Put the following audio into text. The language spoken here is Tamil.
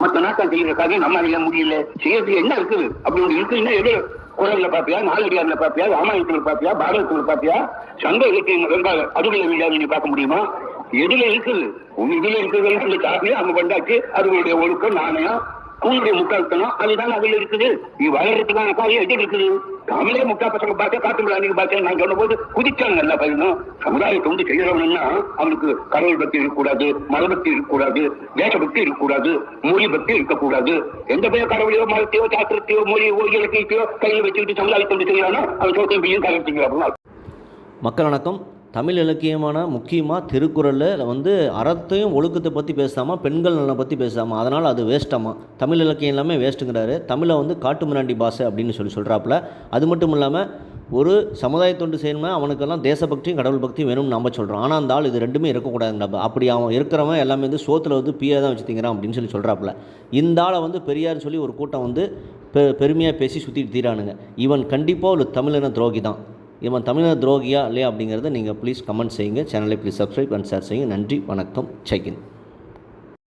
மற்ற நாட்கள் செய்யற காரியம் நம்ம அதில் முடியல. செய்யறதுக்கு என்ன இருக்குது? அப்படி ஒன்று இருக்குன்னா எது குரல்ல பாப்பியா நாலடியார்ல பாப்பியா ராமாயணத்துல பாப்பியா பாரதத்துல பாப்பியா சங்க இலக்கியங்கள் வெங்காய அதுல நீ பார்க்க முடியுமா? எதுல இருக்குது? உன் இதுல இருக்கிறது அந்த சாமி அவங்க பண்ணாச்சு அதுகளுடைய ஒழுக்கம் நாணயம். அவங்களுடைய முட்டாள்தனம் அதுதான் அதுல இருக்குது. நீ வளர்றதுக்கான காரியம் எது இருக்குது? தமிழே முட்டா பசங்க பார்த்து காட்டு அன்னைக்கு பார்த்து நான் சொன்ன போது குதிச்சாங்க நல்லா பையனும் சமுதாயத்தை வந்து செய்யறவனா அவனுக்கு கடவுள் பக்தி இருக்கக்கூடாது மதபக்தி இருக்கக்கூடாது தேசபக்தி இருக்கக்கூடாது மொழி பக்தி இருக்கக்கூடாது. எந்த பேர் கடவுளையோ மதத்தையோ சாத்திரத்தையோ மொழியோ இலக்கியத்தையோ கையில் வச்சுக்கிட்டு சமுதாயத்தை வந்து செய்யறானோ அவன் சோத்தையும் பிள்ளையும் கலந்துங்க மக்கள் வணக்கம். தமிழ் இலக்கியமான முக்கியமாக திருக்குறளில் வந்து அறத்தையும் ஒழுக்கத்தை பற்றி பேசாமல் பெண்கள் நலனை பற்றி பேசாமல் அதனால் அது வேஸ்ட்டாமா தமிழ் இலக்கியம் எல்லாமே வேஸ்ட்டுங்கிறாரு தமிழை வந்து காட்டு மிராண்டி பாஷை அப்படின்னு சொல்லி சொல்கிறாப்புல அது மட்டும் இல்லாமல் ஒரு சமுதாய தொண்டு செய்யணும்னா அவனுக்கெல்லாம் தேசபக்தியும் கடவுள் பக்தியும் வேணும்னு நம்ம சொல்கிறோம் ஆனால் அந்த ஆள் இது ரெண்டுமே இருக்கக்கூடாதுங்க அப்படி அவன் இருக்கிறவன் எல்லாமே வந்து சோத்தில் வந்து பியா தான் வச்சுத்திங்கிறான் அப்படின்னு சொல்லி சொல்கிறாப்புல இந்த ஆளை வந்து பெரியார்னு சொல்லி ஒரு கூட்டம் வந்து பெ பெருமையாக பேசி சுற்றிட்டு தீரானுங்க. இவன் கண்டிப்பாக ஒரு தமிழின துரோகி தான் இவன் தமிழர் துரோகியா இல்லையா அப்படிங்கிறத நீங்கள் ப்ளீஸ் கமெண்ட் செய்யுங்க. சேனலை ப்ளீஸ் சப்ஸ்கிரைப் அண்ட் ஷேர் செய்யுங்க. நன்றி வணக்கம் ஜெய்கின்